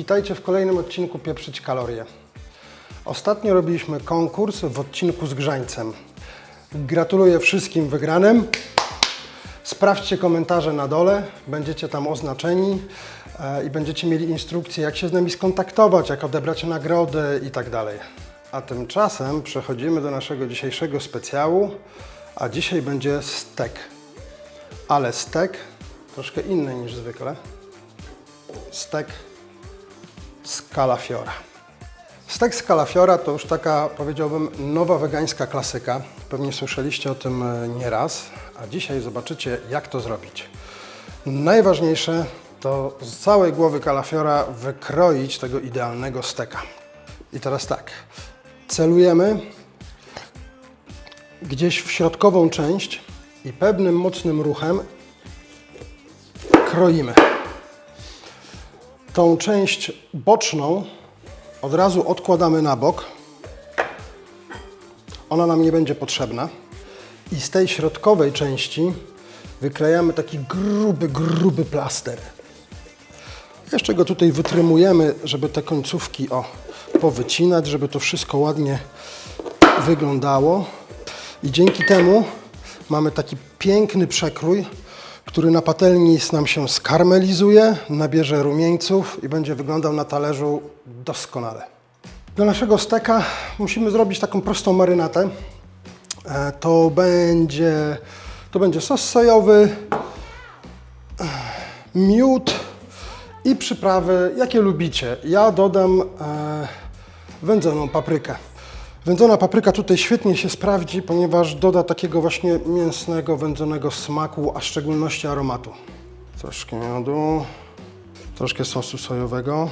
Witajcie w kolejnym odcinku Pieprzyć Kalorie. Ostatnio robiliśmy konkurs w odcinku z grzańcem. Gratuluję wszystkim wygranym. Sprawdźcie komentarze na dole, będziecie tam oznaczeni e, i będziecie mieli instrukcje, jak się z nami skontaktować, jak odebrać nagrody i tak. A tymczasem przechodzimy do naszego dzisiejszego specjału, a dzisiaj będzie stek. Ale stek troszkę inny niż zwykle. Stek z kalafiora. Stek z kalafiora to już taka, powiedziałbym, nowa wegańska klasyka. Pewnie słyszeliście o tym e, nieraz, a dzisiaj zobaczycie, jak to zrobić. Najważniejsze to z całej głowy kalafiora wykroić tego idealnego steka. I teraz tak, celujemy gdzieś w środkową część i pewnym mocnym ruchem kroimy. Tą część boczną od razu odkładamy na bok. Ona nam nie będzie potrzebna. I z tej środkowej części wyklejamy taki gruby, gruby plaster. Jeszcze go tutaj wytrymujemy, żeby te końcówki o, powycinać, żeby to wszystko ładnie wyglądało. I dzięki temu mamy taki piękny przekrój, który na patelni nam się skarmelizuje, nabierze rumieńców i będzie wyglądał na talerzu doskonale. Do naszego steka musimy zrobić taką prostą marynatę. E, To będzie, to będzie sos sojowy, e, miód i przyprawy, jakie lubicie. Ja dodam e, wędzoną paprykę. Wędzona papryka tutaj świetnie się sprawdzi, ponieważ doda takiego właśnie mięsnego, wędzonego smaku, a w szczególności aromatu. Troszkę miodu, troszkę sosu sojowego.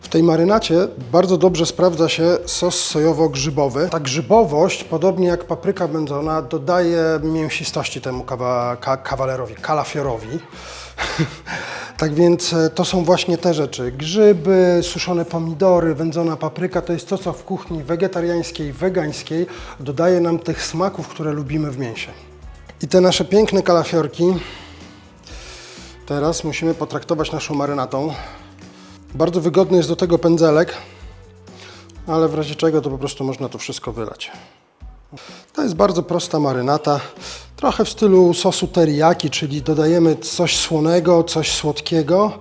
W tej marynacie bardzo dobrze sprawdza się sos sojowo-grzybowy. Ta grzybowość, podobnie jak papryka wędzona, dodaje mięsistości temu kawa, ka, kawalerowi, kalafiorowi. tak więc e, to są właśnie te rzeczy. Grzyby, suszone pomidory, wędzona papryka to jest to, co w kuchni wegetariańskiej, wegańskiej dodaje nam tych smaków, które lubimy w mięsie. I te nasze piękne kalafiorki teraz musimy potraktować naszą marynatą. Bardzo wygodny jest do tego pędzelek, ale w razie czego to po prostu można to wszystko wylać. To jest bardzo prosta marynata, trochę w stylu sosu teriyaki, czyli dodajemy coś słonego, coś słodkiego.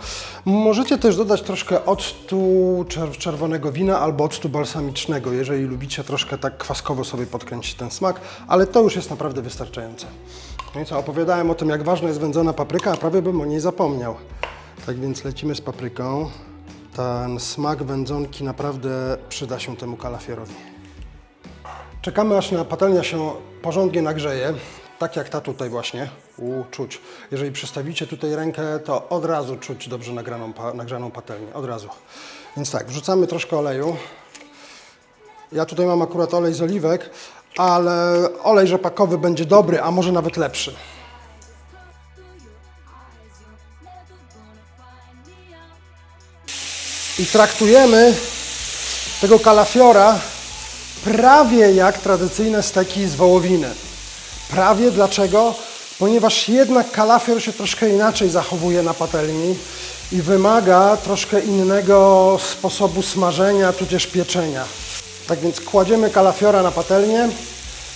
Możecie też dodać troszkę octu czer- czerwonego wina albo octu balsamicznego, jeżeli lubicie troszkę tak kwaskowo sobie podkręcić ten smak, ale to już jest naprawdę wystarczające. No i co, opowiadałem o tym, jak ważna jest wędzona papryka, a prawie bym o niej zapomniał. Tak więc lecimy z papryką. Ten smak wędzonki naprawdę przyda się temu kalafierowi. Czekamy aż na patelnia się porządnie nagrzeje, tak jak ta tutaj właśnie. U, czuć. Jeżeli przystawicie tutaj rękę, to od razu czuć dobrze nagraną, nagrzaną patelnię, od razu. Więc tak, wrzucamy troszkę oleju. Ja tutaj mam akurat olej z oliwek, ale olej rzepakowy będzie dobry, a może nawet lepszy. I traktujemy tego kalafiora prawie jak tradycyjne steki z wołowiny. Prawie dlaczego? Ponieważ jednak kalafior się troszkę inaczej zachowuje na patelni i wymaga troszkę innego sposobu smażenia tudzież pieczenia. Tak więc kładziemy kalafiora na patelnię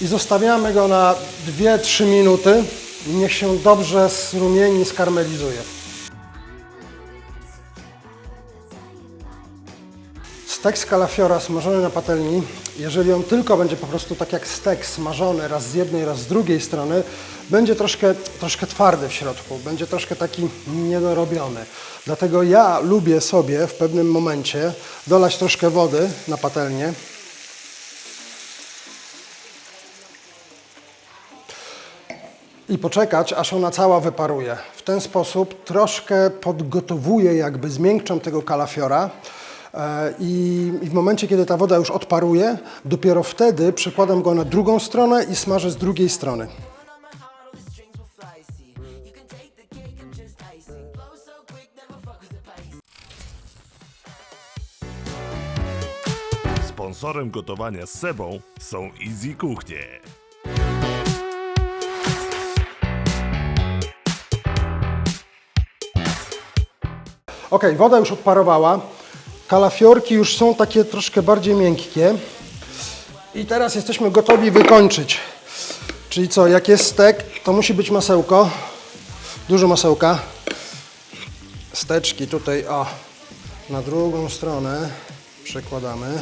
i zostawiamy go na 2-3 minuty. Niech się dobrze strumieni, skarmelizuje. Stek z kalafiora smażony na patelni, jeżeli on tylko będzie po prostu tak jak stek smażony raz z jednej, raz z drugiej strony, będzie troszkę, troszkę twardy w środku, będzie troszkę taki niedorobiony. Dlatego ja lubię sobie w pewnym momencie dolać troszkę wody na patelnię. i poczekać, aż ona cała wyparuje. W ten sposób troszkę podgotowuję, jakby zmiękczam tego kalafiora i, i w momencie, kiedy ta woda już odparuje, dopiero wtedy przekładam go na drugą stronę i smażę z drugiej strony. Sponsorem gotowania z Sebą są Easy Kuchnie. Ok, woda już odparowała. Kalafiorki już są takie troszkę bardziej miękkie. I teraz jesteśmy gotowi wykończyć. Czyli co, jak jest stek, to musi być masełko. Dużo masełka. Steczki tutaj, o, na drugą stronę przekładamy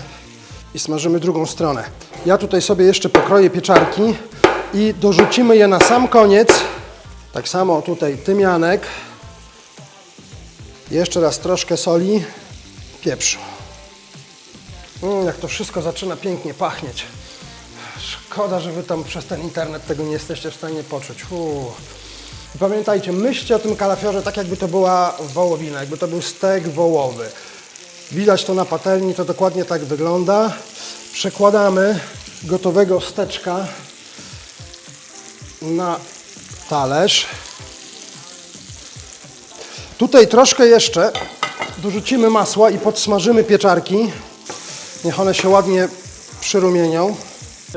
i smażymy drugą stronę. Ja tutaj sobie jeszcze pokroję pieczarki i dorzucimy je na sam koniec. Tak samo tutaj tymianek. Jeszcze raz troszkę soli, pieprzu. Mm, jak to wszystko zaczyna pięknie pachnieć. Szkoda, że wy tam przez ten internet tego nie jesteście w stanie poczuć. Uu. Pamiętajcie, myślcie o tym kalafiorze tak, jakby to była wołowina, jakby to był stek wołowy. Widać to na patelni, to dokładnie tak wygląda. Przekładamy gotowego steczka na talerz. Tutaj troszkę jeszcze dorzucimy masła i podsmażymy pieczarki. Niech one się ładnie przyrumienią.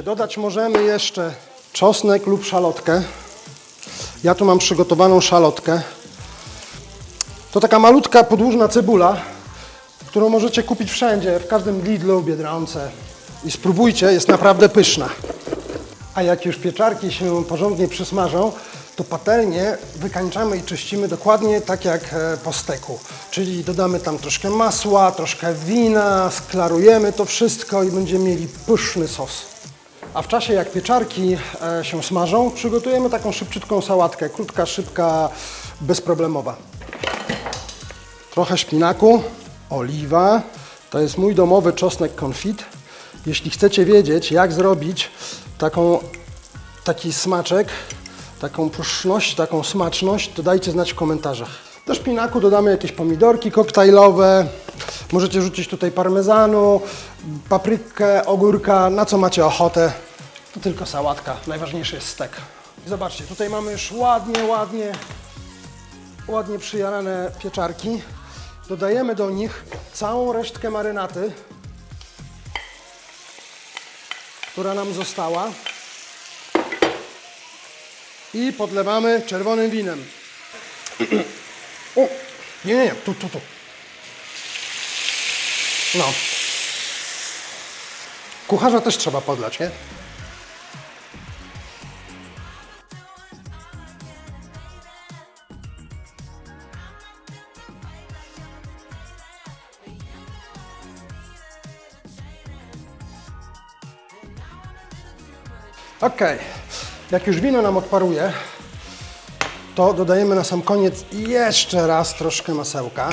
Dodać możemy jeszcze czosnek lub szalotkę. Ja tu mam przygotowaną szalotkę. To taka malutka podłużna cebula, którą możecie kupić wszędzie, w każdym Lidlu, Biedronce. I spróbujcie, jest naprawdę pyszna. A jak już pieczarki się porządnie przysmażą, to patelnię wykańczamy i czyścimy dokładnie tak jak e, po steku. Czyli dodamy tam troszkę masła, troszkę wina, sklarujemy to wszystko i będziemy mieli pyszny sos. A w czasie jak pieczarki e, się smażą, przygotujemy taką szybciutką sałatkę. Krótka, szybka, bezproblemowa. Trochę szpinaku, oliwa. To jest mój domowy czosnek confit. Jeśli chcecie wiedzieć, jak zrobić taką, taki smaczek, taką pyszność, taką smaczność, to dajcie znać w komentarzach. Do szpinaku dodamy jakieś pomidorki koktajlowe. Możecie rzucić tutaj parmezanu, paprykę, ogórka, na co macie ochotę. To tylko sałatka. Najważniejszy jest stek. I zobaczcie, tutaj mamy już ładnie, ładnie ładnie przyjarane pieczarki. Dodajemy do nich całą resztkę marynaty, która nam została. I podlewamy czerwonym winem. O, nie, nie, nie, tu, tu, tu. No. Kucharza też trzeba podlać, nie? Ok, jak już wino nam odparuje, to dodajemy na sam koniec jeszcze raz troszkę masełka.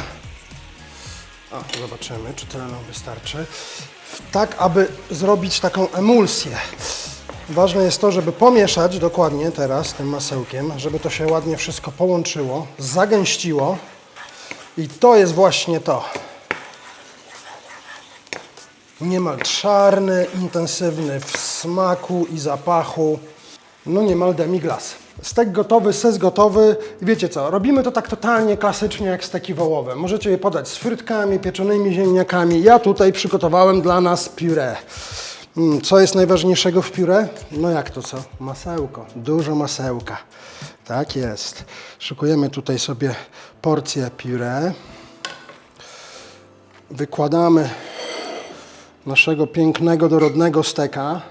O, zobaczymy, czy tyle nam wystarczy. Tak, aby zrobić taką emulsję. Ważne jest to, żeby pomieszać dokładnie teraz tym masełkiem, żeby to się ładnie wszystko połączyło, zagęściło. I to jest właśnie to. Niemal czarny, intensywny w smaku i zapachu. No niemal demiglas. Stek gotowy, ses gotowy. I wiecie co, robimy to tak totalnie klasycznie jak steki wołowe. Możecie je podać z frytkami, pieczonymi ziemniakami. Ja tutaj przygotowałem dla nas puree. Mm, Co jest najważniejszego w puree? No jak to co? Masełko. Dużo masełka. Tak jest. Szykujemy tutaj sobie porcję puree. Wykładamy naszego pięknego, dorodnego steka.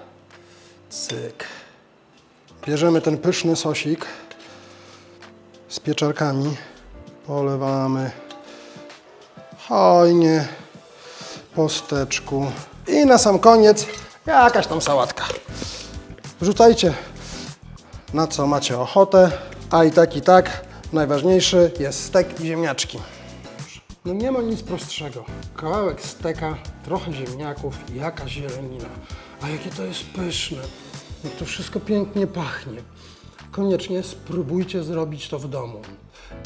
Cyk. Bierzemy ten pyszny sosik z pieczarkami, polewamy hojnie po steczku i na sam koniec jakaś tam sałatka. Wrzucajcie na co macie ochotę, a i tak i tak najważniejszy jest stek i ziemniaczki. No nie ma nic prostszego. Kawałek steka, trochę ziemniaków, jakaś zielenina. A jakie to jest pyszne. Jak to wszystko pięknie pachnie. Koniecznie spróbujcie zrobić to w domu.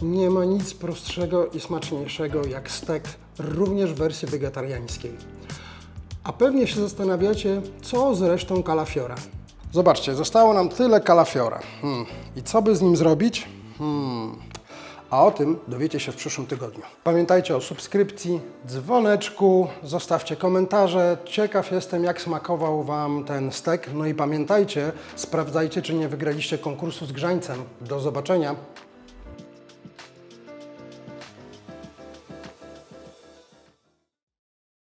Nie ma nic prostszego i smaczniejszego jak stek, również w wersji wegetariańskiej. A pewnie się zastanawiacie, co z resztą kalafiora. Zobaczcie, zostało nam tyle kalafiora. Hmm. I co by z nim zrobić? Hmm. A o tym dowiecie się w przyszłym tygodniu. Pamiętajcie o subskrypcji, dzwoneczku, zostawcie komentarze. Ciekaw jestem, jak smakował Wam ten stek. No i pamiętajcie, sprawdzajcie, czy nie wygraliście konkursu z grzańcem. Do zobaczenia.